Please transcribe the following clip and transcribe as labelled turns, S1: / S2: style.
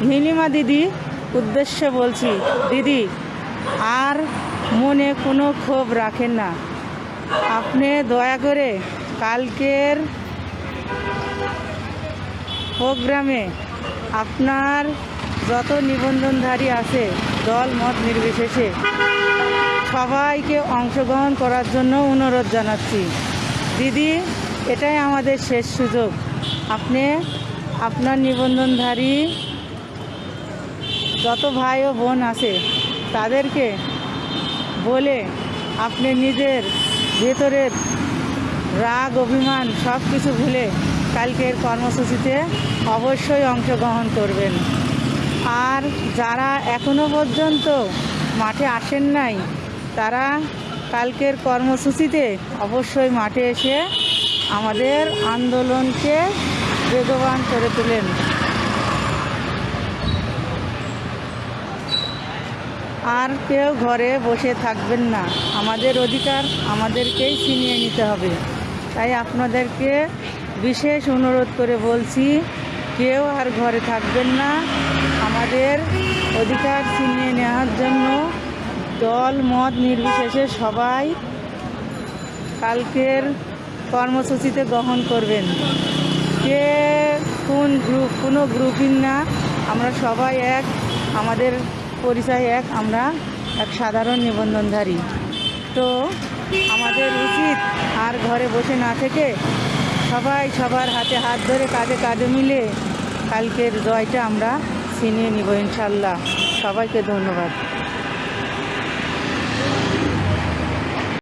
S1: নীলিমা দিদি উদ্দেশ্যে বলছি, দিদি, আর মনে কোনো ক্ষোভ রাখেন না। আপনি দয়া করে কালকের প্রোগ্রামে আপনার যত নিবন্ধনধারী আছে, দল, মত নির্বিশেষে সবাইকে অংশগ্রহণ করার জন্য অনুরোধ জানাচ্ছি। দিদি, এটাই আমাদের শেষ সুযোগ। আপনি আপনার নিবন্ধনধারী যত ভাই ও বোন আছে, তাদেরকে বলে আপনি নিজের ভেতরের রাগ, অভিমান সব কিছু ভুলে কালকের কর্মসূচিতে অবশ্যই অংশগ্রহণ করবেন। আর যারা এখনও পর্যন্ত মাঠে আসেন নাই, তারা কালকের কর্মসূচিতে অবশ্যই মাঠে এসে আমাদের আন্দোলনকে বেগবান করে তোলেন। আর কেউ ঘরে বসে থাকবেন না। আমাদের অধিকার আমাদেরকেই ছিনিয়ে নিতে হবে। তাই আপনাদেরকে বিশেষ অনুরোধ করে বলছি, কেউ আর ঘরে থাকবেন না। আমাদের অধিকার ছিনিয়ে নেওয়ার জন্য দল, মত নির্বিশেষে সবাই কালকের কর্মসূচিতে গ্রহণ করবেন। কে কোন গ্রুপ কোনো গ্রুপিং না, আমরা সবাই এক। আমাদের পরিচয় এক, আমরা এক সাধারণ নিবন্ধনধারী। তো আমাদের উচিত আর ঘরে বসে না থেকে সবাই সবার হাতে হাত ধরে কাঁধে কাঁধে মিলে কালকের জয়টা আমরা ছিনিয়ে নিব ইনশাল্লাহ। সবাইকে ধন্যবাদ।